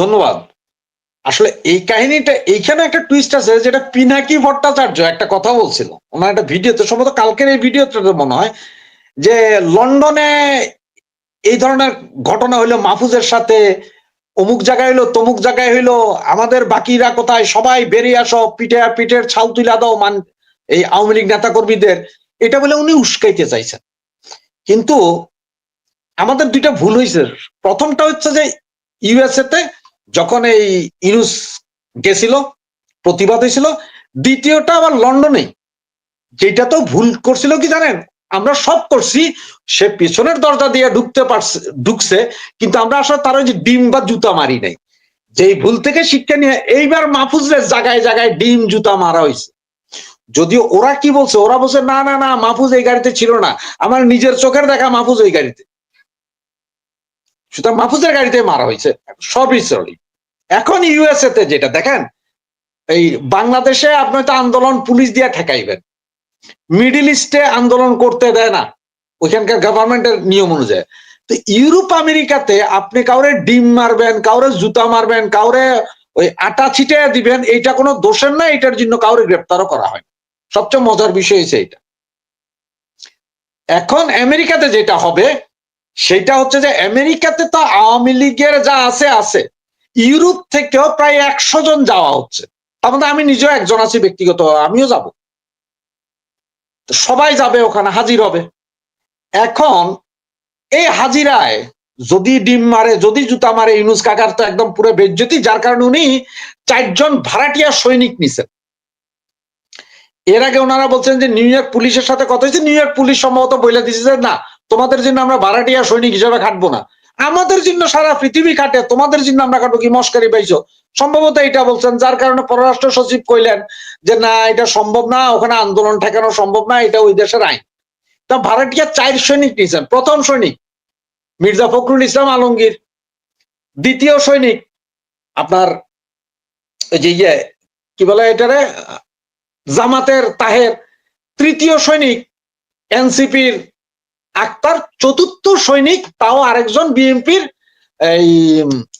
ধন্যবাদ। আসলে এই কাহিনীটা, এইখানে একটা টুইস্ট আছে যেটা পিনাকি ভট্টাচার্য একটা কথা বলছিল। ওনার একটা ভিডিওতে সম্ভবত কালকের এই ভিডিওতে মনে হয়, যে লন্ডনে এই ধরনের ঘটনা হইল, মাহফুজের সাথে অমুক জায়গায় হইল, তমুক জায়গায় হইল, আমাদের বাকিরা কোথায়, সবাই বেরিয়ে আসো, পিঠে, পিঠের ছাল তুলা দাও, মান, এই আওয়ামী লীগ নেতা কর্মীদের এটা বলে উনি উস্কাইতে চাইছেন। কিন্তু আমাদের দুইটা ভুল হয়েছে প্রথমটা হচ্ছে যে ইউএসএ তে যখন এই ইউনুস গেছিল, প্রতিবাদ হয়েছিল, দ্বিতীয়টা আবার লন্ডনে। যেটা তো ভুল করছিল কি জানেন? আমরা সব করছি, সে পেছনের দরজা দিয়ে ঢুকতে পারছে, ঢুকছে, কিন্তু আমরা আসলে তার ওই যে ডিম বা জুতা মারি নাই। যেই ভুল থেকে শিক্ষা নিয়ে, এইবার মাহফুজের জায়গায় জায়গায় ডিম, জুতা মারা হয়েছে। যদিও ওরা কি বলছে? ওরা বলছে, না না না, মাহফুজ এই গাড়িতে ছিল না। আমার নিজের চোখের দেখা মাহফুজ ওই গাড়িতে। সুতরাং মাহফুজের গাড়িতে মারা হয়েছে সবই সরি এখন ইউএসএ তে যেটা, দেখেন, এই বাংলাদেশে আপনি তো আন্দোলন পুলিশ দিয়ে ঠেকাইবেন। মিডিল ইস্টে আন্দোলন করতে দেয় না, ওইখানকার গভর্নমেন্টের নিয়ম অনুযায়ী। তো ইউরোপ, আমেরিকাতে আপনি কাউরে ডিম মারবেন, কাউরে জুতা মারবেন, কাউরে ওই আটা ছিটে দিবেন, এইটা কোনো দোষের না এটার জন্য কাউরে গ্রেপ্তারও করা হয় সবচেয়ে মজার বিষয় হচ্ছে এটা এখন আমেরিকাতে যেটা হবে, সেটা হচ্ছে যে আমেরিকাতে তো আওয়ামী লীগের যা আছে আছে। ইউরোপ থেকেও প্রায় একশো জন যাওয়া হচ্ছে। তার মধ্যে আমি নিজেও একজন আছি, ব্যক্তিগত, আমিও যাব। সবাই যাবে, ওখানে হাজির হবে। এখন এই হাজিরায় যদি ডিম মারে, যদি জুতা মারে, ইউনুস কাকার তো একদম পুরো বেজ্জতি, যার কারণে উনি চারজন ভাড়াটিয়া সৈনিক নিছেন। এর আগে ওনারা বলছেন যে নিউ ইয়র্ক পুলিশের সাথে কথা হয়েছে, নিউ ইয়র্ক পুলিশ সম্ভবত বলে দিচ্ছে না, তোমাদের জন্য আমরা ভাড়াটিয়া সৈনিক হিসেবে খাটবো না। আমাদের জন্য সারা পৃথিবী খাটে তোমাদের জন্য আমরা খাটবো কি? মস্কারি পাইছো। সম্ভবত এটা বলছেন, যার কারণে পররাষ্ট্র সচিব কইলেন যে, না, এটা সম্ভব না, ওখানে আন্দোলন ঠেকানো সম্ভব না, এটা ওই দেশের আইন। তা ভারতীয় চার সৈনিক নিয়েছেন। প্রথম সৈনিক মির্জা ফখরুল ইসলাম আলমগীর, দ্বিতীয় সৈনিক আপনার এই যে ইয়ে কি বলে এটারে? জামাতের তাহের, তৃতীয় সৈনিক এনসিপির আক্তার চতুর্থ সৈনিক, তাও আরেকজন বিএনপির, এই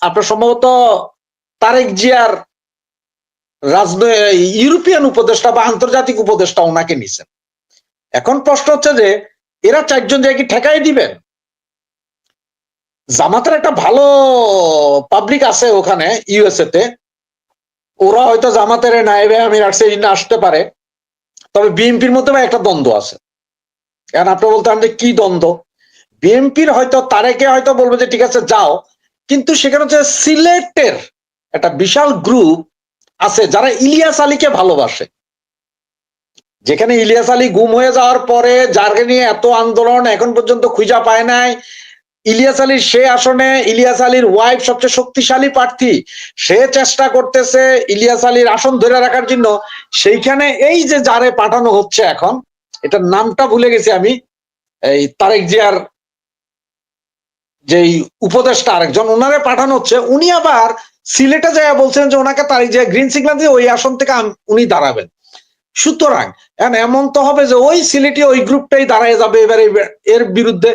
আপনার সম্ভবত তারেক জিয়ার রাজনৈতিক ইউরোপিয়ান উপদেষ্টা বা আন্তর্জাতিক উপদেষ্টা ওনাকে নিছেন। এখন প্রশ্ন হচ্ছে যে, এরা চারজন জায়গায় কি ঠেকাই দিবেন? জামাতের একটা ভালো পাবলিক আছে ওখানে ইউএসএ তে ওরা হয়তো জামাতের নাইবে আমি রাখছে আসতে পারে। তবে বিএনপির মধ্যে একটা দ্বন্দ্ব আছে। কারণ আপনি বলতে যে কি দ্বন্দ্ব? বিএনপির হয়তো তারেকে হয়তো বলবে যে, ঠিক আছে, যাও। কিন্তু সেখানে হচ্ছে সিলেটের একটা বিশাল গ্রুপ আছে যারা ইলিয়াস আলীকে ভালোবাসে। যেখানে ইলিয়াস আলী গুম হয়ে যাওয়ার পরে যারকে নিয়ে এত আন্দোলন এখন পর্যন্ত খুঁজা পায় নাই। ইলিয়াস আলীর সে আসনে ইলিয়াস আলীর ওয়াইফ সবচেয়ে শক্তিশালী প্রার্থী, সে চেষ্টা করতেছে ইলিয়াস আলীর আসন ধরে রাখার জন্য। সেইখানে এই যে যারে পাঠানো হচ্ছে এখন এটার নামটা ভুলে গেছি আমি। এই তারেক জিয়ার যে উপদেষ্টা আরেকজন, ওনারে পাঠানো হচ্ছে। উনি আবার সিলেটে যায় বলছেন যে ওনাকে তারেক জিয়া গ্রিন সিগন্যাল দিয়ে ওই আসন থেকে উনি দাঁড়াবেন। সুতরাং এমন তো হবে যে ওই সিলেটি ওই গ্রুপটাই দাঁড়ায় যাবে এবারে এর বিরুদ্ধে,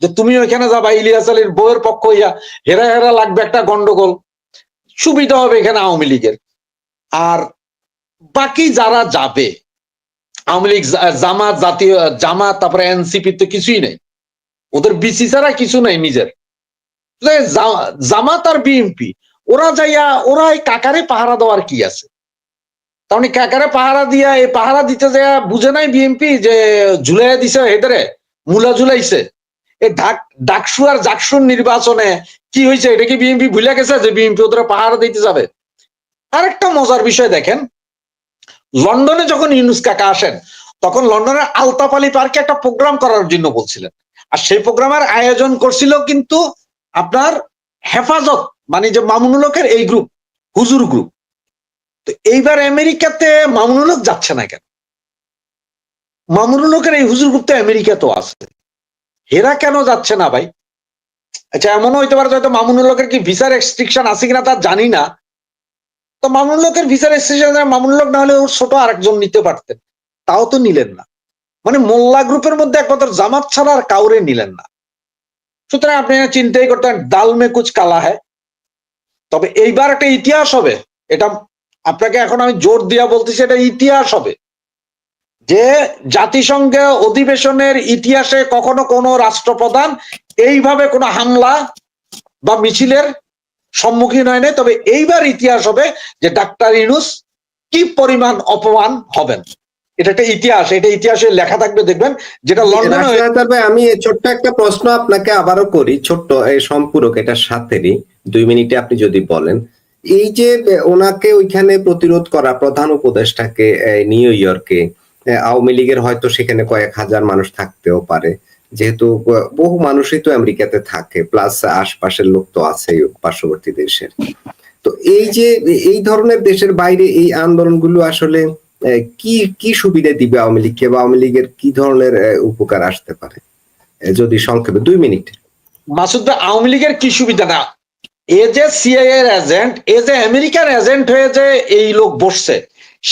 যে তুমি ওইখানে যাবা, ইলিয়াস আলীর বউয়ের পক্ষ হইয়া হেরা হেরা লাগবে একটা গন্ডগোল। সুবিধা হবে এখানে আওয়ামী লীগের। আর বাকি যারা যাবে আওয়ামী লীগ জামাত, জাতীয়, জামাত, তারপরে এনসিপি তো কিছুই নেই। ওদের বিসি ছাড়া কিছু নাই নিজের। জামাত আর বিএনপি ওরা যাইয়া ওরা এই কাকারে পাহারা দেওয়ার কি আছে? তাহলে কাকারে পাহারা দিয়া, এই পাহারা দিতে যাইয়া বুঝে নাই বিএনপি যে ঝুলাই দিছে হেদারে, মূলা ঝুলাইছে। এই ঢাক, ডাকসু আর জাকসুর নির্বাচনে কি হয়েছে এটা কি বিএনপি ভুলে গেছে যে বিএনপি ওদের পাহারা দিতে যাবে? আরেকটা মজার বিষয় দেখেন লন্ডনে যখন ইউনুস কাকা আসেন, তখন লন্ডনের আলতাপালি পার্কে একটা প্রোগ্রাম করার জন্য বলছিলেন। আর সেই প্রোগ্রামের আয়োজন করছিল কিন্তু আপনার হেফাজত মানে যে মামুনুলকের এই গ্রুপ হুজুর গ্রুপ তো এইবার আমেরিকাতে মামুনুলক যাচ্ছে না কেন? মামুনুলকের এই হুজুর গ্রুপ তো আমেরিকাতেও আছে। হেরা কেন যাচ্ছে না ভাই? আচ্ছা এমনও হইতে পারে হয়তো মামুনুলকের কি ভিসা রেস্ট্রিকশন আছে কিনা তা জানি না। তো মামুন লোকের ভিসা রেজিস্ট্রেশন মামুন লোক না হলে ওর ছোট আরেকজন নিতে পারতেন তাও তো নিলেন না। মানে মোল্লা গ্রুপের মধ্যে একমাত্র জামাত ছাড়া আর কাউরে নিলেন না। সুতরাং আপনি চিন্তাই করতেন ডাল মে কুচ কালা হ্যায়। তবে এইবার একটা ইতিহাস হবে। এটা আপনাকে এখন আমি জোর দিয়া বলতেছি, এটা ইতিহাস হবে। যে জাতিসংঘে অধিবেশনের ইতিহাসে কখনো কোনো রাষ্ট্রপ্রধান এইভাবে কোনো হামলা বা মিছিলের সম্মুখীন হয় নাই তবে এইবার ইতিহাস হবে যে ডাক্তার ইনুস কি পরিমাণ অপমান হবেন। এটা একটা ইতিহাস এটা ইতিহাসে লেখা থাকবে দেখবেন যেটা লন্ডনে আমি ছোট্ট একটা প্রশ্ন আপনাকে আবারও করি ছোট্ট এই সম্পূরক এটার সাথেরই দুই মিনিটে আপনি যদি বলেন। এই যে ওনাকে ওইখানে প্রতিরোধ করা প্রধান উপদেষ্টাকে নিউ ইয়র্কে আওয়ামী লীগের হয়তো সেখানে কয়েক হাজার মানুষ থাকতেও পারে। যেহেতু বহু মানুষই তো আমেরিকাতে থাকে প্লাস আশপাশের লোক তো আছে পার্শ্ববর্তী দেশের। তো এই যে এই ধরনের দেশের বাইরে এই আন্দোলনগুলো আসলে কি কি সুবিধা দিবে আওয়ামী লীগকে বা আওয়ামী লীগের কি ধরনের উপকার আসতে পারে? যদি সংক্ষেপে দুই মিনিট। মাসুদ আওয়ামী লীগের কি সুবিধা না? এ যে সিআইএ এর এজেন্ট এ যে আমেরিকার এজেন্ট হয়ে যে এই লোক বসছে,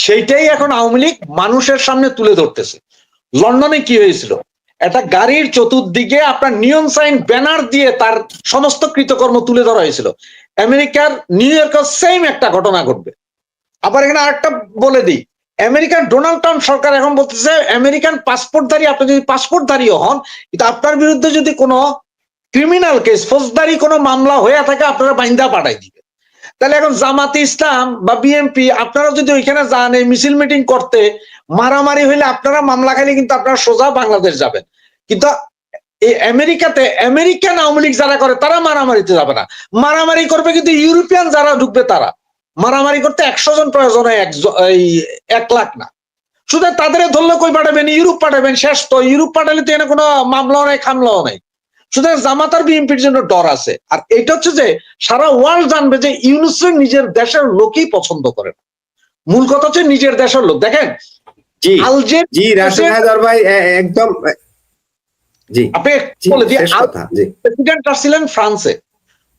সেইটাই এখন আওয়ামী লীগ মানুষের সামনে তুলে ধরতেছে। লন্ডনে কি হয়েছিল? একটা গাড়ির চতুর্দিকে আপনার নিয়ন সাইন ব্যানার দিয়ে তার সমস্ত কৃতকর্ম তুলে ধরা হয়েছিল। আমেরিকার নিউ ইয়র্কের সেম একটা ঘটনা ঘটবে। আবার এখানে আরেকটা বলে দিই। আমেরিকান ডোনাল্ড ট্রাম্প সরকার এখন বলতেছে, আমেরিকান পাসপোর্টধারী, আপনি যদি পাসপোর্টধারীও হন আপনার বিরুদ্ধে যদি কোনো ক্রিমিনাল কেস ফৌজদারি কোনো মামলা হয়ে থাকে, আপনারা বাইন্দা পাঠাই দিবে তাহলে এখন জামাতে ইসলাম বা বিএনপি আপনারা যদি ওইখানে যান, এই মিছিল মিটিং করতে, মারামারি হইলে আপনারা মামলা খাইলে কিন্তু আপনারা সোজা বাংলাদেশ যাবেন। কিন্তু এই আমেরিকাতে, আমেরিকান আওয়ামী লীগ যারা করে, তারা মারামারিতে যাবে না। মারামারি করবে কিন্তু ইউরোপিয়ান যারা ঢুকবে তারা। মারামারি করতে একশো জন প্রয়োজন হয় এক লাখ না। শুধু তাদের ধরলে কই পাঠাবেন? ইউরোপ পাঠাবেন, শেষ তো। ইউরোপ পাঠালে তো এনে কোনো মামলাও নাই, খামলাও নাই। সুতরাং জামাতার বিএনপির জন্য ডর আছে। আর এটা হচ্ছে যে সারা ওয়ার্ল্ড জানবে যে ইউনুসের নিজের দেশের লোকই পছন্দ করে না। মূল কথা হচ্ছে নিজের দেশের লোক। দেখেন জি ভাই একদম জি। আপনি বলে প্রেসিডেন্ট আসছিলেন ফ্রান্সে।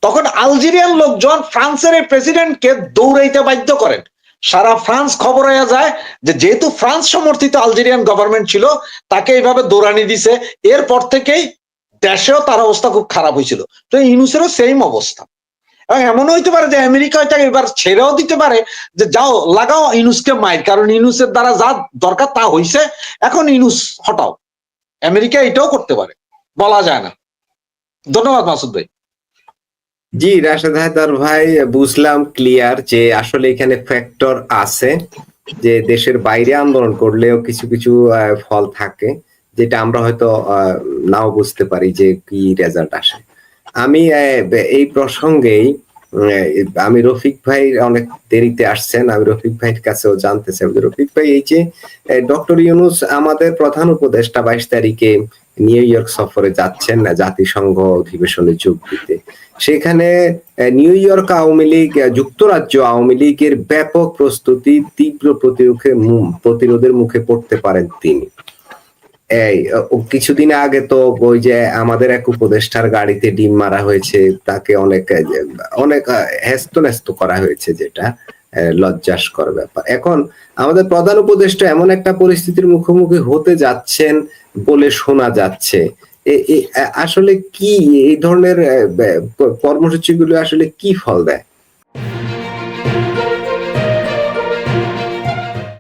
তখন আলজেরিয়ান লোকজন ফ্রান্সের এই প্রেসিডেন্টকে দৌড়াইতে বাধ্য করেন। সারা ফ্রান্স খবর হয়ে যায় যে যেহেতু ফ্রান্স সমর্থিত আলজেরিয়ান গভর্নমেন্ট ছিল তাকে এইভাবে দৌড়ানি দিছে। এরপর থেকেই দেশেও তার অবস্থা খুব খারাপ হয়েছিল। তো ইউনুসেরও সেম অবস্থা। এবং এমনও হইতে পারে যে আমেরিকা এটাকে এবার ছেড়েও দিতে পারে যে যাও, লাগাও ইনুসকে মাইর। কারণ ইনুসের দ্বারা যা দরকার তা হইছে, এখন ইনুস হটাও। আমেরিকা এটাও করতে পারে। বলা যায় না। ধন্যবাদ মাসুদ ভাই। জি, রাশেদ হায়দার ভাই, বুঝলাম ক্লিয়ার যে আসলে এখানে ফ্যাক্টর আছে, যে দেশের বাইরে আন্দোলন করলেও কিছু কিছু ফল থাকে। যেটা আমরা হয়তো নাও বুঝতে পারি যে কি রেজাল্ট আসে। আমি এই প্রসঙ্গেই আমি রফিক ভাই অনেক দেরিতে আসছেন, আমি রফিক ভাইয়ের কাছেও জানতে চাই। রফিক ভাই, এই যে ডক্টর ইউনুস আমাদের প্রধান উপদেষ্টা বাইশ তারিখে নিউ ইয়র্ক সফরে যাচ্ছেন না, জাতিসংঘ অধিবেশনে যোগ দিতে। সেখানে নিউ ইয়র্ক আওয়ামী লীগ যুক্তরাজ্য আওয়ামী লীগের ব্যাপক প্রস্তুতি তীব্র প্রতিরোধের মুখে পড়তে পারেন তিনি। এই কিছুদিন আগে তো ওই যে আমাদের এক উপদেষ্টার গাড়িতে ডিম মারা হয়েছে তাকে অনেক অনেক হেস্ত ন্যস্ত করা হয়েছে যেটা লজ্জাস্কর ব্যাপার। এখন আমাদের প্রধান উপদেষ্টা এমন একটা পরিস্থিতির মুখোমুখি হতে যাচ্ছেন বলে শোনা যাচ্ছে। আসলে কি এই ধরনের আহ, ব- কর্মসূচিগুলো আসলে কি ফল দেয়?